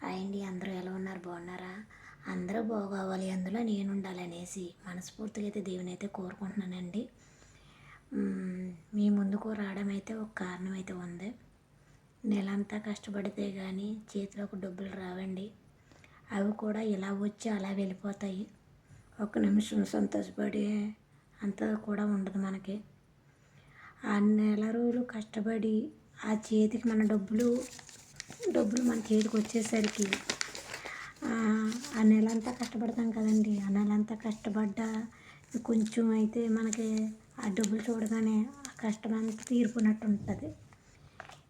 అండి అందరూ ఎలా ఉన్నారు? బాగున్నారా? అందరూ బాగోవాలి అందులో నేను ఉండాలనేసి మనస్ఫూర్తిగా అయితే దేవుని అయితే కోరుకుంటున్నానండి మీ ముందుకు రావడం అయితే ఒక కారణం అయితే ఉంది. నెలంతా కష్టపడితే కానీ చేతిలోకి డబ్బులు రావండి. అవి కూడా ఇలా వచ్చి అలా వెళ్ళిపోతాయి. ఒక నిమిషం సంతోషపడి అంత కూడా ఉండదు మనకి. ఆ నెల రోజులు కష్టపడి ఆ చేతికి మన డబ్బులు డబ్బులు మన చేతికి వచ్చేసరికి ఆ, నెలంతా కష్టపడతాం కదండి. ఆ నెలంతా కష్టపడ్డా కొంచెం అయితే మనకి ఆ డబ్బులు చూడగానే ఆ కష్టం అంతా తీరిపోయినట్టు ఉంటుంది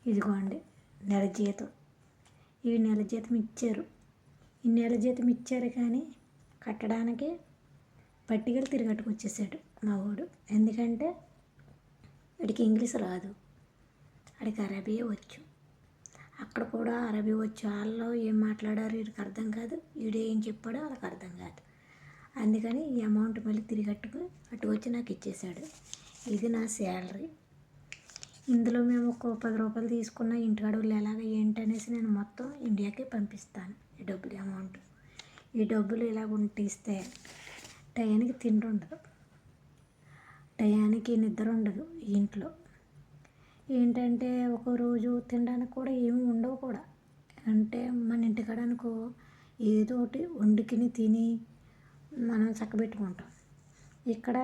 ఇదిగోండి నెల జీతం. ఈ నెల జీతం ఇచ్చారు. ఈ నెల జీతం ఇచ్చారు కానీ కట్టడానికి పట్టికలు తిరిగట్టుకు వచ్చేసాడు మా వాడు. ఎందుకంటే వాడికి ఇంగ్లీష్ రాదు. వాడికి అరబీ వచ్చు. అక్కడ కూడా అరబీ వచ్చే వాళ్ళు ఏం మాట్లాడారు వీడికి అర్థం కాదు. వీడు ఏం చెప్పాడో వాళ్ళకి అర్థం కాదు. అందుకని ఈ అమౌంట్ మళ్ళీ తిరిగి అట్టుకు అటు వచ్చి నాకు ఇచ్చేశాడు ఇది నా శాలరీ ఇందులో మేము ఒక పది రూపాయలు తీసుకున్న ఇంటికాడ వాళ్ళు ఎలాగ ఏంటనేసి నేను మొత్తం ఇండియాకి పంపిస్తాను ఈ డబ్బులు అమౌంట్ ఈ డబ్బులు ఇలా ఉంటిస్తే టయానికి తిండి ఉండదు. టయానికి నిద్ర ఉండదు ఇంట్లో. ఏంటంటే ఒక రోజు తినడానికి కూడా ఏమి ఉండవు కూడా. అంటే మన ఇంటికాడ అనుకో ఏదో ఒకటి వండుకుని తిని మనం చక్కబెట్టుకుంటాం. ఇక్కడ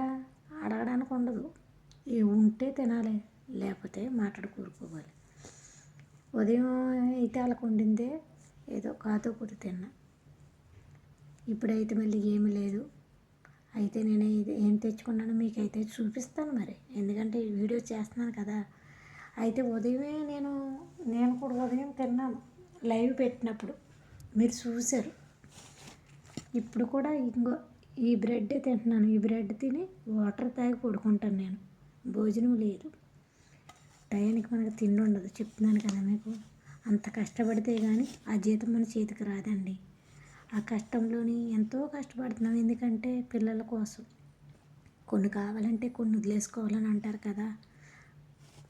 అడగడానికి ఉండదు. ఏ ఉంటే తినాలి లేకపోతే మాట్లాడు కూరుకోవాలి. ఉదయం అయితే వాళ్ళకు వండిందే ఏదో కాతో కూర తిన్నా. ఇప్పుడైతే మళ్ళీ ఏమీ లేదు. అయితే నేను ఏం తెచ్చుకున్నానో మీకైతే చూపిస్తాను మరి. ఎందుకంటే వీడియో చేస్తున్నాను కదా. అయితే ఉదయమే నేను నేను కూడా ఉదయం తిన్నాను. లైవ్ పెట్టినప్పుడు. మీరు చూశారు. ఇప్పుడు కూడా ఇంకో ఈ బ్రెడ్ తింటున్నాను. ఈ బ్రెడ్ తిని వాటర్ తాగి పడుకుంటాను నేను. భోజనం లేదు. టయానికి మనకు తిండి ఉండదు. చెప్తున్నాను కదా మీకు. అంత కష్టపడితే కానీ ఆ జీతం మన చేతికి రాదండి. ఆ కష్టంలోని ఎంతో కష్టపడుతున్నాం. ఎందుకంటే పిల్లల కోసం. కొన్ని కావాలంటే కొన్ని వదిలేసుకోవాలని అంటారు కదా.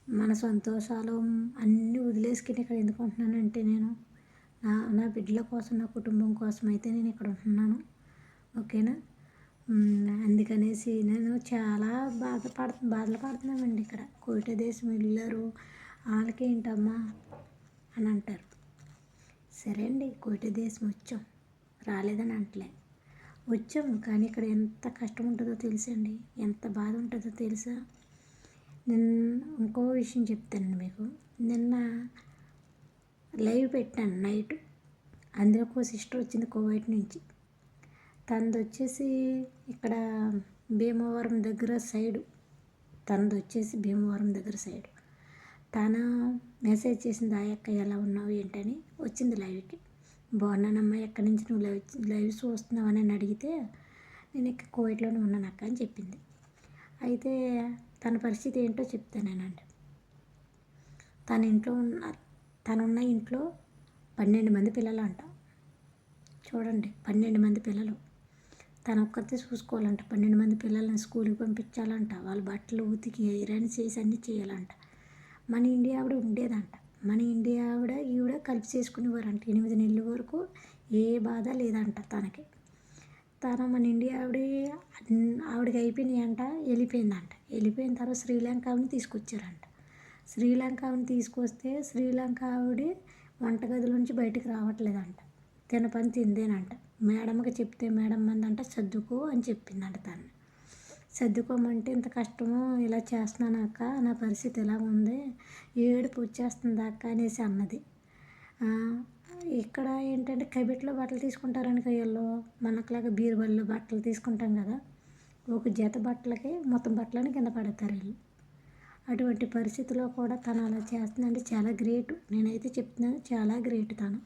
మన సంతోషాలు అన్నీ వదిలేసుకుని ఇక్కడ ఎందుకు ఉంటున్నానంటే నేను నా నా బిడ్డల కోసం నా కుటుంబం కోసం అయితే నేను ఇక్కడ ఉంటున్నాను. ఓకేనా? అందుకనేసి నేను చాలా బాధపడ బాధలు పడుతున్నామండి ఇక్కడ. కోట దేశం వెళ్ళారు. వాళ్ళకేంటమ్మా అని అంటారు. సరే అండి కోట దేశం వచ్చాం. రాలేదని అంటలే. వచ్చాము కానీ ఇక్కడ ఎంత కష్టం ఉంటుందో తెలుసండి ఎంత బాధ ఉంటుందో తెలుసా? నిన్న ఇంకో విషయం చెప్తానండి మీకు. నిన్న లైవ్ పెట్టాను నైట్. అందులో సిస్టర్ వచ్చింది కోవైట్ నుంచి. తనది వచ్చేసి ఇక్కడ భీమవరం దగ్గర సైడు. తనది వచ్చేసి భీమవరం దగ్గర సైడు. తను మెసేజ్ చేసింది ఆ యొక్క ఎలా ఉన్నావు? ఏంటని వచ్చింది లైవ్కి. బాగున్నానమ్మా ఎక్కడి నుంచి నువ్వు లైవ్ లైవ్ చూస్తున్నావు? అని అడిగితే నేను ఇక్కడ కోవిడ్లోనే ఉన్నాను అక్క అని చెప్పింది. అయితే తన పరిస్థితి ఏంటో చెప్తానేనండి. తన ఇంట్లో ఉన్న తనున్న ఇంట్లో పన్నెండు మంది పిల్లలు అంట చూడండి పన్నెండు మంది పిల్లలు. తన ఒక్కరితే చూసుకోవాలంట. పన్నెండు మంది పిల్లల్ని స్కూల్కి పంపించాలంట. వాళ్ళ బట్టలు ఉతికి ఐరన్ చేసి అన్నీ చేయాలంట. మన ఇండియా ఆవిడ ఉండేదంట. మన ఇండియా ఆవిడ ఈవిడ కలిపి చేసుకునేవారంట. ఎనిమిది నెలల వరకు ఏ బాధ లేదంట తనకి. తను మన ఇండియా ఆవిడ ఆవిడకి అయిపోయినాయి అంట వెళ్ళిపోయిందంట. వెళ్ళిపోయిన తర్వాత శ్రీలంక ఆవిడని తీసుకొచ్చారంట. శ్రీలంక ఆవిడని తీసుకొస్తే శ్రీలంక ఆవిడ వంటగదిలో నుంచి బయటికి రావట్లేదంట. తిన పని తిందేనంట. మేడంకి చెప్తే మేడం మందంట సర్దుకో అని చెప్పిందంట తను. సర్దుకోమంటే ఇంత కష్టము ఇలా చేస్తున్నాను అక్క నా పరిస్థితి ఎలా ఉంది ఏడుపు వచ్చేస్తుంది అక్క అనేసి అన్నది. ఇక్కడ ఏంటంటే కబెట్లో బట్టలు తీసుకుంటారని వీళ్ళు మనకులాగా బీరువాల్లో బట్టలు తీసుకుంటాం కదా ఒక జత బట్టలకి మొత్తం బట్టలని కింద పడతారు వీళ్ళు. అటువంటి పరిస్థితిలో కూడా తను అలా చేస్తుందంటే చాలా గ్రేట్. నేనైతే చెప్తున్నాను చాలా గ్రేట్ తను.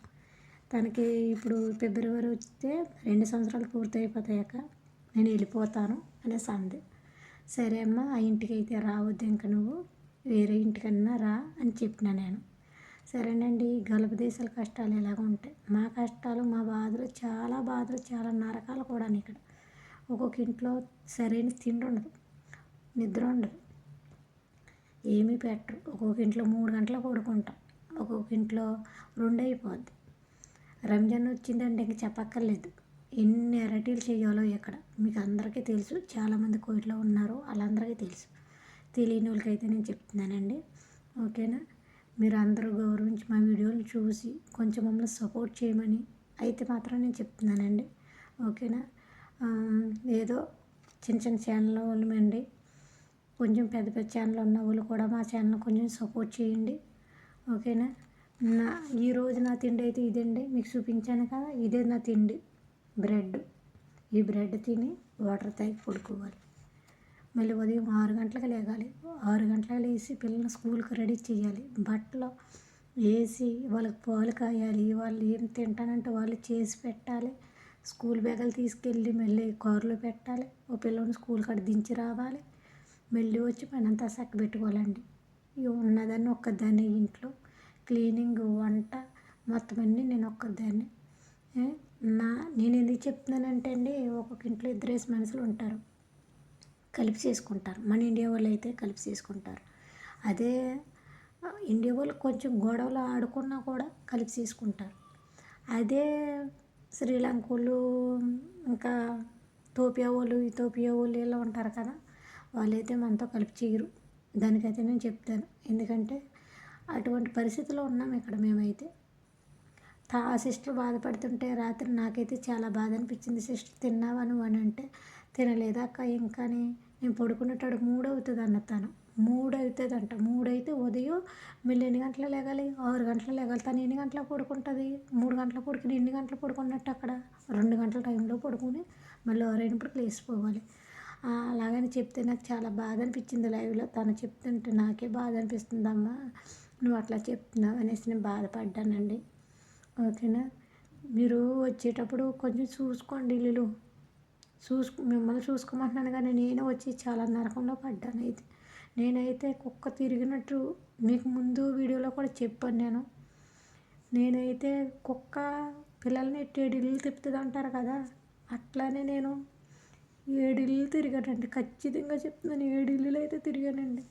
తనకి ఇప్పుడు ఫిబ్రవరి వస్తే రెండు సంవత్సరాలు పూర్తయిపోతాయక నేను వెళ్ళిపోతాను అనేసి అంది సరే అమ్మ ఆ ఇంటికి అయితే రావద్దు ఇంక నువ్వు వేరే ఇంటికన్నా రా అని చెప్పిన నేను. సరేనండి గల్ఫ్ దేశాల కష్టాలు ఎలాగ ఉంటాయి. మా కష్టాలు మా బాధలు చాలా బాధలు చాలా నరకాలు కూడా ఇక్కడ ఒక్కొక్క ఇంట్లో సరైన తిండి ఉండదు నిద్ర ఉండదు ఏమీ పెట్టరు. ఒక్కొక్క ఇంట్లో మూడు గంటలు పడుకుంటాం ఒక్కొక్క ఇంట్లో రెండు అయిపోద్ది. రంజాన్ వచ్చిందంటే ఇంక చెప్పక్కర్లేదు. ఎన్ని వెరైటీలు చేయాలో ఇక్కడ మీకు అందరికీ తెలుసు చాలామంది కోవిడ్లో ఉన్నారు వాళ్ళందరికీ తెలుసు. తెలియని వాళ్ళకైతే నేను చెప్తున్నానండి. ఓకేనా? మీరు అందరూ గౌరవించి మా వీడియోలు చూసి కొంచెం మమ్మల్ని సపోర్ట్ చేయమని అయితే మాత్రం నేను చెప్తున్నానండి. ఓకేనా? ఏదో చిన్న చిన్న ఛానల్ వాళ్ళమండి. కొంచెం పెద్ద పెద్ద ఛానల్ ఉన్న వాళ్ళు కూడా మా ఛానల్ కొంచెం సపోర్ట్ చేయండి. ఓకేనా? నా ఈరోజు నా తిండి అయితే ఇదండి. మీకు చూపించాను కదా ఇదే నా తిండి. బ్రెడ్. ఈ బ్రెడ్ తిని వాటర్ తాగి పడుకోవాలి. మళ్ళీ ఉదయం ఆరు గంటలకు లేగాలి. ఆరు గంటలకు లేచి పిల్లల్ని స్కూల్కి రెడీ చేయాలి. బట్టలు వేసి వాళ్ళకి పాలు కాయాలి. వాళ్ళు ఏం తింటానంటే వాళ్ళు చేసి పెట్టాలి. స్కూల్ బ్యాగులు తీసుకెళ్ళి మళ్ళీ కారులో పెట్టాలి. ఓ పిల్లని స్కూల్ కాడ దించి రావాలి. మళ్ళీ వచ్చి పని అంతా చక్క పెట్టుకోవాలండి. ఇక ఉన్నదాన్ని ఒక్కదాన్ని ఇంట్లో. క్లీనింగ్ వంట మొత్తం అన్నీ నేను ఒక్కదాన్ని. నా నేను ఎందుకు చెప్తున్నానంటే అండి ఒక్కొక్క ఇంట్లో ఇద్దరేసి మనుషులు ఉంటారు. కలిపి చేసుకుంటారు. మన ఇండియా వాళ్ళు అయితే కలిపి చేసుకుంటారు. అదే ఇండియా వాళ్ళు కొంచెం గొడవలు ఆడుకున్నా కూడా కలిపి చేసుకుంటారు. అదే శ్రీలంక వాళ్ళు ఇంకా తోపియా వాళ్ళు ఇథోపియా వాళ్ళు ఇలా ఉంటారు కదా వాళ్ళైతే మనతో కలిపి చేయరు. దానికైతే నేను చెప్తాను. ఎందుకంటే అటువంటి పరిస్థితిలో ఉన్నాం ఇక్కడ మేమైతే. తా ఆ సిస్టర్ బాధపడుతుంటే రాత్రి నాకైతే చాలా బాధ అనిపించింది. సిస్టర్ తిన్నావా నువ్వు? అని అంటే తినలేదా ఇంకానే నేను పడుకునేటాడు మూడు అవుతుంది అన్న తను. మూడు అవుతుంది అంట మూడు అయితే ఉదయం మళ్ళీ ఎన్ని గంటలు లేగాలి? ఆరు గంటలు లేగాలి. తను ఎన్ని గంటలకు పడుకుంటుంది? మూడు గంటల పడుకుని ఎన్ని గంటలు పడుకున్నట్టు అక్కడ? రెండు గంటల టైంలో పడుకుని మళ్ళీ ఆరైనప్పటికి లేచిపోవాలి. అలాగని చెప్తే నాకు చాలా బాధ అనిపించింది లైవ్లో. తను చెప్తుంటే నాకే బాధ అనిపిస్తుందమ్మా నువ్వు అట్లా చెప్తున్నావు అనేసి నేను బాధపడ్డానండి. ఓకేనా? మీరు వచ్చేటప్పుడు కొంచెం చూసుకోండి ఇల్లు చూసుకు మిమ్మల్ని చూసుకోమంటున్నాను కానీ నేను వచ్చి చాలా నరకంలో పడ్డాను అయితే. నేనైతే కుక్క తిరిగినట్టు మీకు ముందు వీడియోలో కూడా చెప్పాను నేను. నేనైతే కుక్క పిల్లల్ని ఎట్టేడిల్లు తిప్పుతుంది అంటారు కదా అట్లానే నేను ఏడిల్లు తిరిగానండి. ఖచ్చితంగా చెప్తున్నాను ఏడిల్లు అయితే తిరిగానండి.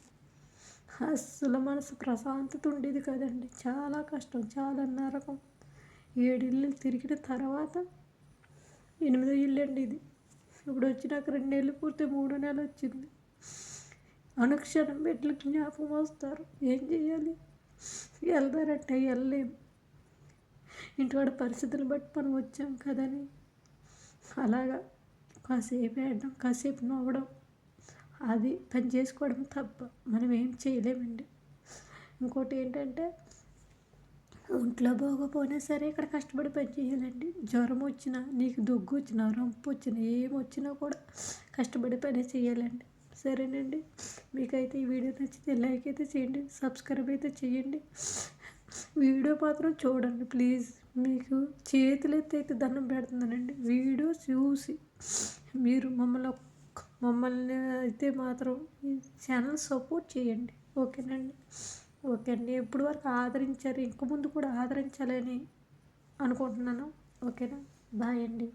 అస్సలు మనసు ప్రశాంతత ఉండేది కదండి. చాలా కష్టం చాలా నరకం. ఏడిల్లు తిరిగిన తర్వాత ఎనిమిదో ఇల్లు అండి ఇది. ఇప్పుడు వచ్చి నాకు రెండు నెలలు పూర్తి మూడో నెలలు వచ్చింది అనుక్షణం బిడ్డలు జ్ఞాపకం వస్తారు. ఏం చేయాలి వెళ్తారంటే వెళ్ళలేము ఇంటివాడ పరిస్థితులు బట్టి మనం వచ్చాం కదని. అలాగా కాసేపు ఆడడం కాసేపు నవ్వడం. అది పని చేసుకోవడం తప్ప మనం ఏం చేయలేమండి. ఇంకోటి ఏంటంటే ఒంట్లో బాగోపోయినా సరే ఇక్కడ కష్టపడి పని చేయాలండి. జ్వరం వచ్చినా నీకు దగ్గు వచ్చినా రంపు వచ్చినా ఏం వచ్చినా కూడా కష్టపడి పని చేయాలండి. సరేనండి. మీకైతే ఈ వీడియో నచ్చితే లైక్ అయితే చేయండి సబ్స్క్రైబ్ అయితే చేయండి. వీడియో మాత్రం చూడండి ప్లీజ్. మీకు చేతులైతే అయితే దండం పెడుతున్నానండి. వీడియో చూసి మీరు మమ్మల్ని మమ్మల్ని అయితే మాత్రం ఈ ఛానల్ సపోర్ట్ చేయండి. ఓకేనండి. ఓకే అండి. ఇప్పుడు వరకు ఆదరించారు. ఇంక ముందు కూడా ఆదరించాలని అనుకుంటున్నాను. ఓకేనా? బాయ్ అండి.